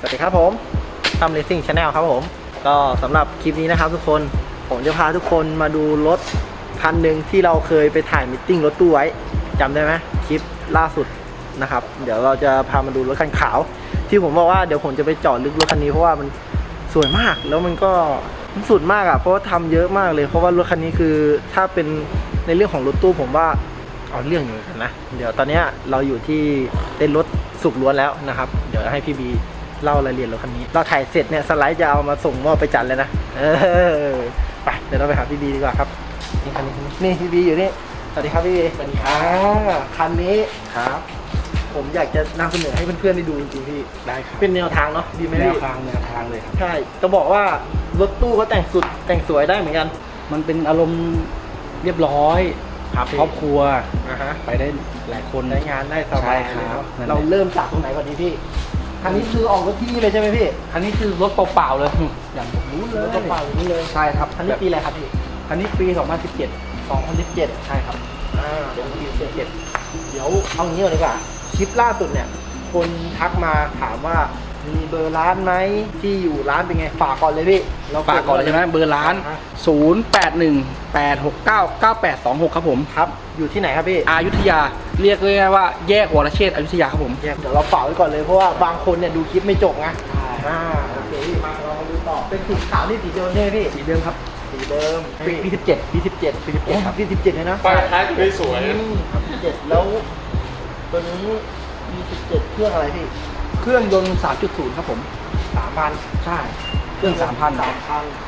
สวัสดีครับผมทำ Racing Channel ครับผม ก็สำหรับคลิปนี้นะครับทุกคน ผมจะพาทุกคนมาดูรถคันหนึ่งที่เราเคยไปถ่ายมิทติ้งรถตู้ไว้จำได้ไหมคลิปล่าสุดนะครับ เดี๋ยวเราจะพามาดูรถคันขาว ที่ผมบอกว่าเดี๋ยวผมจะไปจาะลึกรถคันนี้เพราะว่ามันสวยมากแล้วมันก็มันสุดมากอะเพราะว่าทำเยอะมากเลย เพราะว่ารถคันนี้คือถ้าเป็นในเรื่องของรถตู้ผมว่าเอาเรื่องอยู่เหมือนกันนะ เดี๋ยวตอนนี้เราอยู่ที่เต้นรถสุกล้วนแล้วนะครับ เดี๋ยวให้พี่บี เล่ารายละเอียดรถคันนี้ เราถ่ายเสร็จเนี่ยสไลด์จะเอามาส่งมอบไปจัดเลยนะ เออ ไปเดี๋ยวเราไปหาพี่บีดีกว่าครับ นี่คันนี้คันนี้นี่พี่บีอยู่นี่ สวัสดีครับพี่บีสวัสดีครับอ่าคันนี้ครับ ผมอยากจะนำเสนอให้เพื่อนๆได้ดูจริงๆพี่ ได้ครับ เป็นแนวทางเนาะดีไหมแนวพี่ทางแนวทางเลยครับ ใช่จะบอกว่ารถตู้เขาแต่งสุดแต่งสวยได้เหมือนกัน มันเป็นอารมณ์เรียบร้อยครับครอบครัว อ่าฮะ ไปได้หลายคน ใช้งานได้สบายใช่เลยครัเนาะบนั่นแหละ เราเริ่มจากตรงไหนก่อนดีพี่ คันนี้คือออกรถที่นี่เลยใช่ไหมพี่อันนี้คือรถเปล่าๆเลยอย่างผมรู้เลรยถกระเป๋าอย่างนี้เลย ใช่ครับคันนี้ปีอะไรครับพี่อันนี้ปี 2017 2017 ใช่ครับอ่า2017 เดี๋ยวเอางี้ก่อนดีกว่าคลิปล่าสุดเนี่ย คนทักมาถามว่า มีเบอร์ร้านไหมที่อยู่ร้านเป็นไงฝากก่อนเลยพี่เราฝากก่อนเลยใช่ไหมเบอร์ร้านอ่า0818699826 ครับผมครับ อยู่ที่ไหนครับพี่อายุทยาเรียกง่ายๆว่าแยกวรเชษฐ์อยุธยาครับผมแยกเดี๋ยวเราฝากไว้ก่อนเลยเพราะว่าบางคนเนี่ยดูคลิปไม่จบไงอ่าโอเคพี่มาเรามาดูต่อเป็นสีขาวนี่สีเดิมใช่ไหมพี่สีเดิมครับสีเดิมปีปี17ปีสิบเจ็ดปีสิบเจ็ดครับปีสิบเจ็ดเลยนะป้ายท้ายไม่สวยอืมครับสิบเจ็ดแล้วตัวนี้มีสิบเจ็ดเครื่องอะไรพี่ เครื่องยนต์ 3.0 ครับผมสามพันใช่เครื่อง 3,000 สามพัน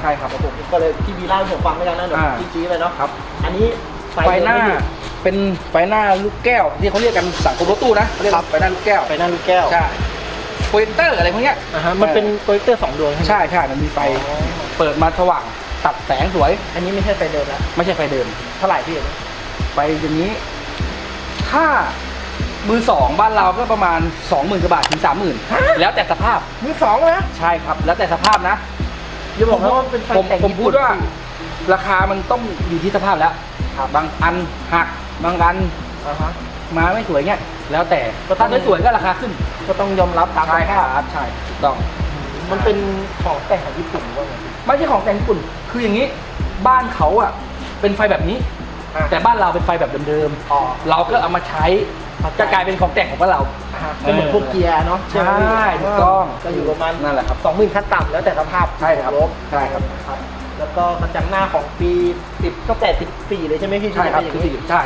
ใช่ครับผมก็เลยพี่บีเล่าให้ผมฟังไม่ได้นะเดี๋ยวอ่า พี่ชี้ไปเนาะครับ อันนี้ไฟหน้าเดิมไม่อยู่เป็นไฟหน้าลูกแก้ว ที่เขาเรียกกันสังคมรถตู้นะเขาเรียกครับไฟหน้าลูกแก้วไฟหน้าลูกแก้วใช่โปรเจคเตอร์อะไรพวกเนี้ยอ่าฮะมันเป็นโปรเจคเตอร์สองดวงใช่ไหมใช่ใช่มันมีไฟ อ๋อเปิดมาสว่างตัดแสงสวย อันนี้ไม่ใช่ไฟเดิมแล้วไม่ใช่ไฟเดิม เท่าไหร่พี่ ไฟอย่างนี้ ถ้า มือสองบ้านเราก็ประมาณ 20,000กว่าบาทถึง30,000 แล้วแต่สภาพมือสองนะใช่ครับ แล้วแต่สภาพนะอย่าบอกนะว่าเป็นไฟผมแต่งผมญี่พูปุ่ดนว่า ราคามันต้องอยู่ที่สภาพแล้วบางอันหักบางอันอ่าฮะ มาไม่สวยเงี้ยแล้วแต่ก็ต้อถ้างไม่สวยก็ราคาขึ้นก็ต้องยอมรับตามสใช่คภาพรับใช่ถูกต้อง มันเป็นของแต่งของญี่ปุ่นหรือว่าไงไม่ใช่ของแต่งญี่ปุ่น คืออย่างนี้บ้านเขาอะเป็นไฟแบบนี้ อะ แต่บ้านเราเป็นไฟแบบเดิมอ๋อ ๆเราก็เอามาใช้ จะกลายเป็นของแต่งของบ้านเราอ่าฮะก็เหมือนพวกเกียร์เนาะใช่ไหมพี่ถูกต้องก็อยู่ประมาณนั่นแหละครับสองหมื่นขั้นต่ำแล้วแต่สภาพใช่ครับลบใช่ครับครับ แล้วก็กระจังหน้าของปี 10ตั้งแต่14 เลยใช่ไหมพี่ใช่ครับที่คือจะสี่เป็นอย่างนี้ใช่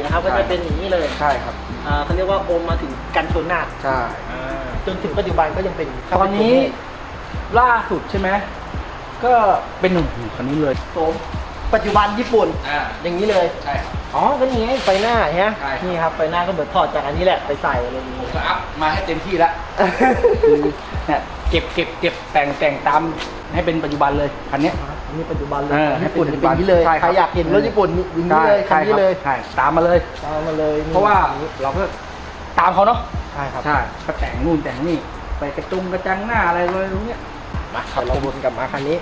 14นะครับก็จะเป็นอย่างนี้เลยใช่ครับอ่าเขาเรียกว่าโอมมาถึงกันชนหน้าใช่อ่าจนถึงปัจจุบันก็ยังเป็นตอนนี้ล่าสุดใช่ไหมก็เป็นหนุ่มคนนี้เลยโสมปัจจุบันญี่ปุ่นอ่าอย่างนี้เลยใช่ครับ อ๋อ ก็นี่ไงไฟหน้าฮะใช่ครับ นี่ครับไฟหน้าก็เหมือนถอดจากอันนี้แหละไปใส่อะไรอย่างผนี้ มก็อัพมาให้เต็มที่แล้วคือเนี่ยเก็บเก็บเก็บแต่งแต่งตามให้เป็นปัจจุบันเลยคันเนี้ย อันนี้ปัจจุบันเลยเออญี่ปุ่นให้เป็นเป็นอย่างนี้เลย ใช่ครับ ใครอยากเห็นรถญี่ปุ่นอย่างนี้เลยคันนี้เลยใช่ตามมาเลย ตามมาเลยนี่เพราะว่าเราก็ตามเขาเนาะใช่ครับใช่ก็แต่งนู่นแต่งนี่ไปกระจุงกระจังหน้าอะไรเลยตรงเนี้ยมาครับเราวนกลับมาคันนี้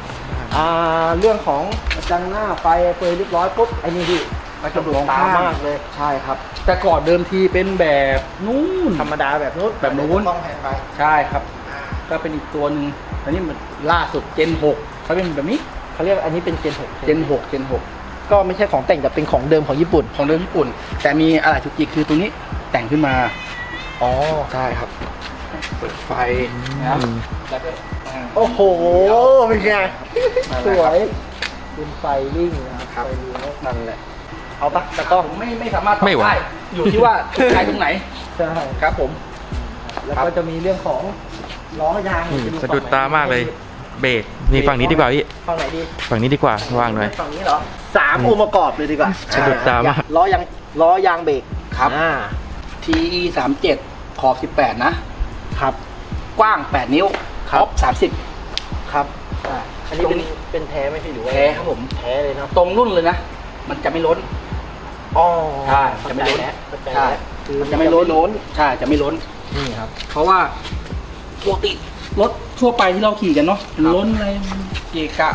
อ่าเรื่องของกระจังหน้าไฟเฟยเรียบร้อยปุ๊บไอ้นี่พี่ กระจกมองตาข้ามมากเลย ใช่ครับ แต่ก่อนเดิมทีเป็นแบบนู่นธรรมดาแบบนู้นแบบนู้นต้องแพงไปใช่ครับ ก็เป็นอีกตัวหนึ่งอันนี้มันล่าสุดเจน6เขาเป็นแบบนี้เขาเรียกอันนี้เป็นเจนหกเจน6เจน6ก็ไม่ใช่ของแต่งแต่เป็นของเดิมของญี่ปุ่น ของเดิมญี่ปุ่น แต่มีอะไรจุกจิกคือตัวนี้แต่งขึ้นมา อ๋อ ใช่ครับ เปิดไฟนะครับแล้วก็อ่าโอ้โห เป็นไงนั่นสแหละครับวยเป็นไฟลิ่งนะครับไฟเลี้ยวนั่นแหละ เอาปะตะกล้องผมไม่ไม่สามารถตอบไม่ไหว ด้อยู่ที่ว่าถูกใจตรงไหนใช่ครับผม แล้วก็จะมีเรื่องของล้อยางอืมจสะดุดตามากเลย เบรกนี่ฝั่งนี้ดีกว่าพี่ฝั่งไหนดีฝั่งนี้ดีกว่าว่างหน่อย ฝั่งนี้เหรอสามองค์ประกอบเลยดีกว่าสะดุดตามาก ล้อยางล้อยางเบรกครับ อ่า TE 3 7ขอบ 18 นะ ครับ กว้าง 8 นิ้วครับท็อป30ครับอ่าอันนี้เป็นเป็นแท้ไหมพี่หรือว่าแท้ครับผม แท้เลยเนาะตรงรุ่นเลยนะ มันจะไม่ล้น อ๋อใช่จะไม่ล้น เข้าใจใช่แล้วคือมันจะไม่ล้นล้นใช่จะไม่ล้น นี่ครับ เพราะว่าปกติรถทั่วไปที่เราขี่กันเนาะมันล้นอะไรมันเกะกะ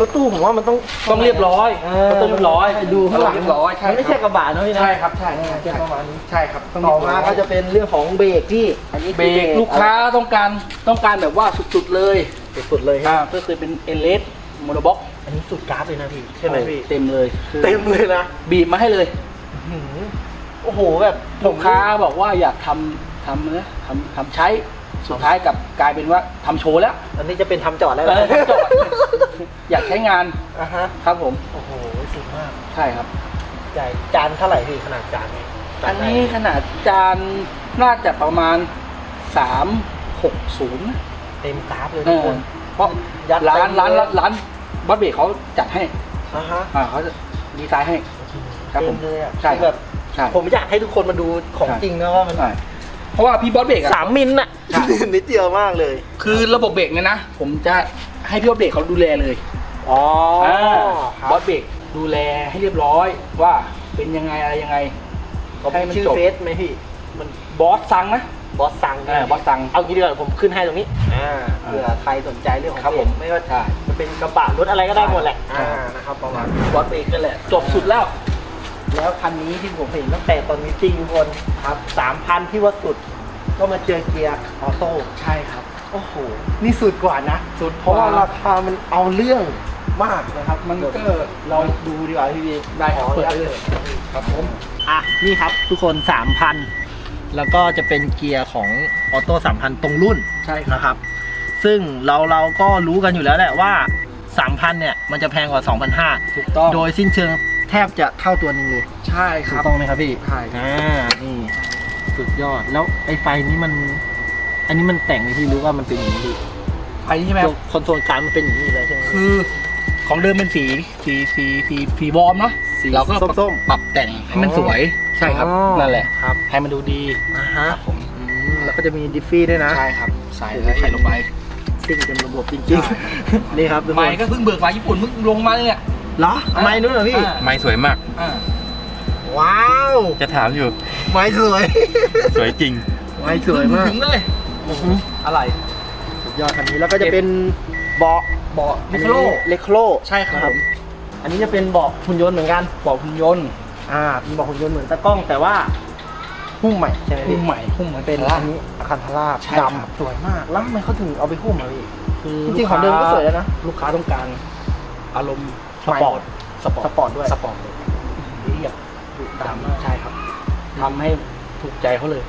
รถตู้ผมว่ามันต้องต้องเรียบร้อยเออต้องเรียบร้อยดูข้างหลังเรียบร้อยใช่มันไม่ใช่กระบะนะพี่นะใช่ครับใช่เออใช่เป็นประมาณนี้ใช่ครับต้องต่อเรียบร้มายก็จะเป็นเรื่องของเบรกพี่อันนี้เบรกลูกค้าต้องการต้องการแบบว่าสุดๆเลยสุดๆเลยคอ่ารับก็คือเป็นเอเลสโมโนบ็อก อันนี้สุดกราฟเลยนะพี่ ใช่ไหมพี่ เต็มเลยคือเต็มเลยนะบีบมาให้เลยหือโอ้โหแบบผมลูกค้าบอกว่าอยากทำทำเนื้อทำทำใช้สุดท้ายกลับกลายเป็นว่าทำโชว์แล้วอันนี้จะเป็นทำจอดแล้วเออทำจอดอยากใช้งานอะฮะ ครับผมโอ้โหสุดมาก ใช่ครับ ใหญ่จานเท่าไหร่พี่ขนาดจานเนี่ยจาอันได้นี้ขนาดจานน่าจะประมาณ 360นะเต็มกราฟเลยเอทุกอคน เพราะยัดร้านเต็มร้านเลยร้านร้าน บัสเบรกเขาจัดให้อะฮะอ่าเขาจะดีไซน์ให้ ครับผมเต็เลยอะใช่คือแบบใช่ ผมอยากให้ทุกคนมาดูของใช่จริงนะว่ามันใช่เพราะว่าพี่บอสเบรกอะ สามมิลน่ะใช่ นิดเดียวมากเลย คือระบบเบรกเนี่ยนะ ผมจะให้พี่บอสเบรกเขาดูแลเลยอ๋ออ่าครับบอสเบรกดูแลให้เรียบร้อยว่าเป็นยังไงอะไรยังไงเขาให้มันชื่อจบเฟซไหมพี่ มันบอสสั่งนะบอสสั่งเออบอสสั่งเอางี้ดีกว่าผมขึ้นให้ตรงนี้ อ่าเผื่อใครสนใจเรื่องของครับเบผมไม่ว่าใช่จะ เป็นกระบะรถอะไรก็ได้หมดแหละใช่อ่านะครับประมาณบอสเบรกนั่นแหละ จบสุดแล้ว แล้วคันนี้ที่ผมเห็นตั้งแต่ตอนมีจริงทุกคนครับสามพันที่ว่าสุด ก็มาเจอเกียร์ออโต้ใช่ครับ โอ้โห นี่สุดกว่านะ สุดเพราะว่าราราคามันเอาเรื่องมากนะครับ มันก็เราดูดีกว่าพี่บีได้ครับขอเปิดอนุเลญาตยครับผมอะนี่ครับทุกคน 3,000 แล้วก็จะเป็นเกียร์ของออโต้3,000 ตรงรุ่นใช่ครับนะครับ ซึ่งเราเราก็รู้กันอยู่แล้วแหละว่า 3,000 เนี่ย มันจะแพงกว่า 2,500 ถูกต้อง โดยสิ้นเชิงแทบจะเท่าตัวนึงเลยใช่คถูรักบต้องไหมครับพี่ใช่อ่านี่สุดยอดแล้วไอ้ไฟนี้มัน อันนี้มันแต่งให้พี่รู้ว่ามันเป็นอย่างนี้พี่ไฟใช่ไหมคตัรัวบคอนโซลกลางมันเป็นอย่างนี้เลยใช่ไหมคือของเดิมเป็นสีสีสีสีสีวอร์มเนาะสีเราก็ส้มปรับแต่งให้มันสวยใช่ครับอ๋อ นั่นแหละครับ ให้มันดูดีอ่าฮะครับผมอืมแล้วก็จะมีดิฟฟี่ด้วยนะ ใช่ครับใส่แล้วใส่ลงไป ซิ่งเต็มระบบจใช่ริงๆ นี่ครับทุกคไม่นก็เพิ่งเบิกมาญี่ปุ่นเพิ่งลงมาเนี่ยเหรอไม้นู้นเหรอพี่ อ่า ไม้สวยมาก อ่าว้าว จะถามอยู่ ไม้สวย สวยจริง ไม้สวยมาก ถึงเลยอื้อหืออะไร สุดยอดคันนี้แล้วก็จะเป็นเบาะเบาะมิคโล เล็กโลใช่ครับผม อันนี้จะเป็นเบาะหุ่นยนต์เหมือนกัน เบาะหุ่นยนต์อ่าเป็นเบาะหุ่นยนต์เหมือนตะกล้องแต่ว่าหุ้มใหม่ใช่ไหมหุ้พี่มใหม่หุ้มเหมือนเป็นล่าอันนี้อา คารทราบใช่ครับ ดำสวยมาก แล้วทำไมเขาถึงเอาไปหุ้มอะพี่คือจริงๆของเดิมก็สวยแล้วนะ ลูกค้าต้องการอารมณ์สใหม่ปอร์ตสปอร์ตสปอร์ตด้วย สปอร์ตเลยเรียบดุดำใช่ครับทำให้ถูกใจเขาเลย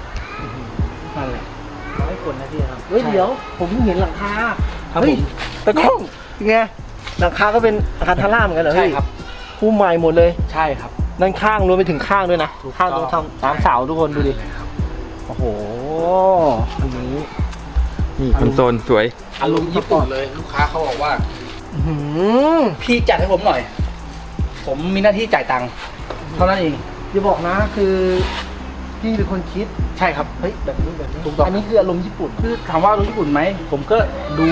นั่นแหละน้อยคนนะพี่ครับเฮ้ยใช่ เดี๋ยวผมเพิ่งเห็นหลังคาครับเฮ้ยผมตะกล้องเป็นไงหลังคาก็เป็นอาคารทาร่าเหมือนกันเหรอใช่พี่ครับ หุ้มใหม่หมดเลย ใช่ครับ ด้านข้างรวมไปถึงข้างด้วยนะถูกข้างตรงต้องทำตามเสาทุกคนดูดิ โอ้โห อันนี้ นี่คอนโซลสวย อารมณ์ญี่ปุ่นเลยลูกค้าเขาบอกว่าอื้อหือพี่จัดให้ผมหน่อย ผมมีหน้าที่จ่ายตังค์เท่านั้นเองอย่าบอกนะคือพี่เป็นคนคิดใช่ครับเฮ้ยแบบนี้แบบนี้ถูกต้องอันนี้คืออารมณ์ญี่ปุ่นคือถามว่ารู้ญี่ปุ่นไหมผมก็ดู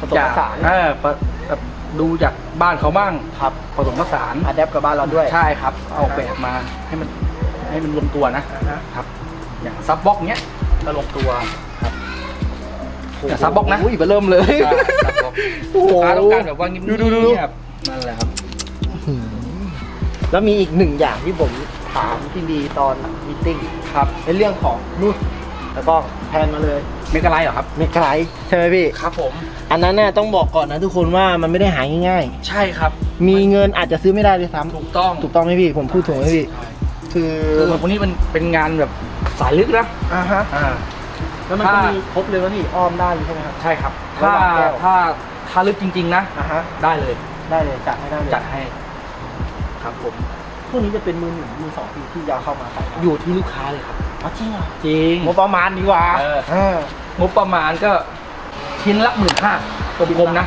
ผสมจากผสานเออปะแบบดูจากบ้านเขาบ้างครับผสมผสานอัดแอปกับบ้านเราด้วยใช่ครับ เอาแบบมาให้มันให้มันลงตัวนะอ่าฮะครับ อย่างซับบ็อกเนี้ย ก็ลงตัวครับแต่ซับบ็อกนะอุ้ยเบอร์เริ่มเลยใช่ซับบ็อกโอ้โหลูกค้าต้องการแบบว่าเงียบดูดูดูดูๆนั่นแหละครับหืมแล้วมีอีกหนึ่งอย่างที่ผมถามพี่บีตอนมีตติ้งครับในเรื่องของนู่นแล้วก็แพนมาเลยเมกะไลท์เหรอครับไม่ไกลใช่ไหมพี่ครับผม อันนั้นเนี่ยต้องบอกก่อนนะทุกคนว่ามันไม่ได้หาง่ายใช่ครับๆมีเงินอาจจะซื้อไม่ได้ด้วยซ้ำถูกต้องถูกต้องไหมพี่ผมพูดถูกไหมพี่ คือคือพวกนี้มันเป็นงานแบบ สายลึกนะ อ่าฮะอ่าแล้วมันก็ถ้ามี มีครบเลยว่าพี่อ้อมได้ใช่ไหมครับ ใช่ครับระถ้าหว่างแก้ว ถ้าถ้าลึกจริง ๆ นะ อ่าฮะได้เลย ได้เลยจัดให้ได้เลยจัดให้ ครับผม พวกนี้จะเป็นมือหนึ่งมือสองพี่ที่ยาวเข้ามาใส่ได้อยู่ที่ลูกค้าเลยครับ อ๋อจริงเหรอจริง งบประมาณดีกว่าเออเอองบประมาณก็ชิ้นละหมื่นห้ากลมๆนะ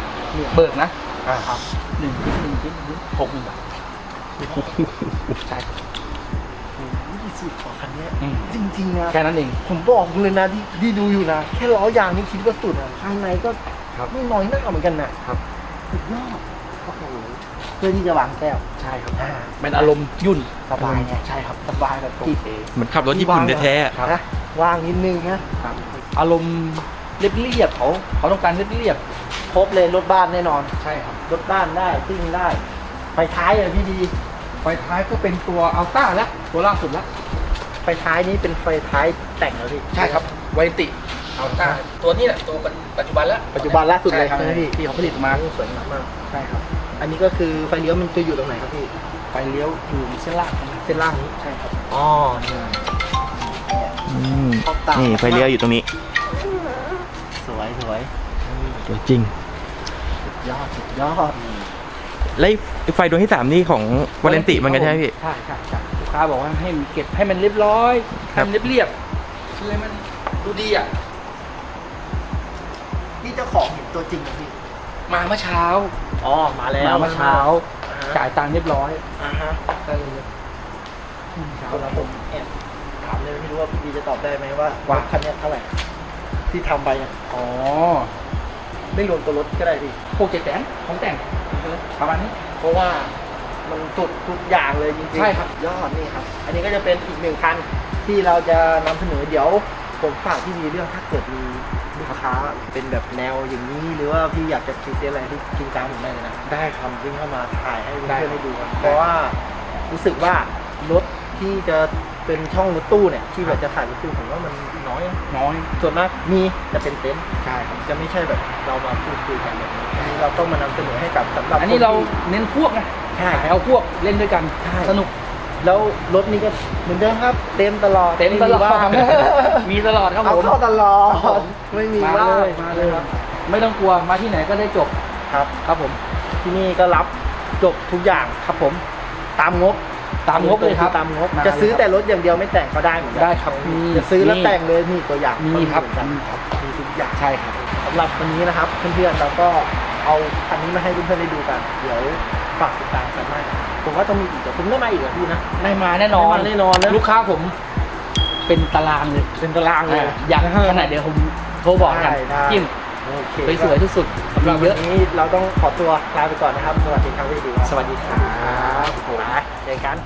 เบิกนะอ่าครับหนึ่งชิ้นหนึ่งชิ้นหกหมื่นบาทใช่ครับยี่ สิบกว่าคันเนี้ยอืม จริงๆนะแค่นั้นเอง ผมบอกเลยนะที่ที่ดูอยู่นะ แค่ล้อยางนี่คิดว่าสุดอะข้างในก็ครับไม่น้อยหน้าเหมือนกันนะครับ สุดยอดโอ้โหเพื่อที่จะวางแก้วใช่ครับอ่าเป็นอารมณ์ยุ่นสบายไงใช่ครับสบายแบบโอที่เคเหมือนขับรถญี่ปุ่นแท้ๆอะ ครับ นะว่างนิดนึงนะครับ อารมณ์เรียบๆเขาเขาต้องการเรียบครบเลยรถบ้านแน่นอน ใช่ครับ รถบ้านได้ซิ่งได้ไฟท้ายอะพี่ดี ไฟท้ายก็เป็นตัวอัลต้าแล้วตัวล่าสุดแล้ว ไฟท้ายนี้เป็นไฟท้ายแต่งแล้วพี่ ใช่ครับไวติอัลต้าตัวนี้แหละตัวปัจจุบันแล้วปัจจุบันล่าสุดเลยใช่ครับใช่ไหมพี่ ที่เขาผลิตมาโอ้สวยงามมากใช่ครับ อันนี้ก็คือไฟเลี้ยวมันจะอยู่ตรงไหนครับพี่ ไฟเลี้ยวอยู่เส้นล่างนะครับเส้นล่างนี้ใช่ครับ อ๋อนี่ขอบตานี่นี่ไฟเลี้ยวอยู่ตรงนี้ สวยสวยสวยจริงสุดยอดสุดยอดแล้วไอ้ไฟดวงที่สามนี่ของวาเลนติเหมันกันใช่ไหมพี่ ใช่ใช่ใช่ลูก ค้าบอกว่าให้มันเก็บให้มันเรียบร้อยครัให้บมันเรียบเรียบๆคือให้มันดูดีอะ นี่เจ้าของเห็นตัวจริงไหมพี่มาเมื่อเช้า อ๋อ มาแล้วมาเมื่อเช้าอ่าจ่ายตังค์เรียบร้อยอ่าฮะก็เลยเช้าเอาแล้แล้ววผมแอบถามเลยไม่รู้ว่าพี่จะตอบได้ไหมว่าว่าคันเนี้ยเท่าไหร่ที่ทำไปเนี่ยอ๋อ ไม่รวมตัวรถก็ได้พี่พวกเจ็ดแสนของแต่งประมาณนี้ เพราะว่า มันสุดทุกอย่างเลยจริงๆใช่ครับ ยอดนี่ครับ อันนี้ก็จะเป็นอีกหนึ่งคันที่เราจะนำเสนอเดี๋ยวผมฝากที่มีเรื่องถ้าเกิดมีลูกค้าเป็นแบบแนวอย่างนี้ หรือว่าพี่อยากจะคิดอะไรที่จริงจังผมได้เลยนะได้ครับทำวิ่งเข้ามาถ่ายให้เพื่ได้อนๆได้ดูกันได้เพราะว่ารู้สึกว่ารถที่จะเป็นช่องรถตู้เนี่ยที่แบบจะถ่ายรถตู้ผมว่ามันน้อยนะ น้อย ส่วนมากมีจะเป็นเต็นท์ใช่ครับ จะไม่ใช่แบบเรามาพูดคุยกันแบบนี้อันนี้เราต้องมานำเสนอให้กับสำหรับอันนี้เราคที่เน้นพวกไง ใช่ขายเอาพวกเล่นด้วยกัน ใช่สนุก แล้วรถนี้ก็เหมือนเดิมครับ เต็มตลอดเต็มตลอดไว่างมีตลอดครับเอาผมเข้าตลอครับผดมไม่มีมาว่าเลยงมาเลยครับ ไม่ต้องกลัว มาที่ไหนก็ได้จบ ครับ ครับผม ที่นี่ก็รับจบทุกอย่างครับผม ตามงบ ตามงบเลยครับตามงบมาจะซื้อเลยครับแต่รถอย่างเดียวไม่แต่งก็ได้เหมือนกัได้ครับมีจะซื้อแล้วมีแต่งเลยนี่ตัวอย่างมีครับก็เหมือนกันมีทุกอย่าง ใช่ครับสำหรับวันนี้นะครับเพื่อนๆเราก็ เอาคันนี้มาให้เพื่อนๆได้ดูกัน เดี๋ยวฝากติดตามกันมากผมว่าต้องมีอีกแต่ผมได้มาอีกเหรอพี่นะ ได้มาแน่นอนได้มาแน่นอนนะ ลูกค้าผมเป็นตารางเลยเป็นตารางเลย อยากขนาดเดี๋ยวผมโทรบอกกันได้ได้จิ้มโอเคสวยๆที่สุดสำหรับเยวัอะนนี้เราต้องขอตัวลาไปก่อนนะครับ สวัสดีครับพี่ดีครับสวัสดีครับผมเจอกัน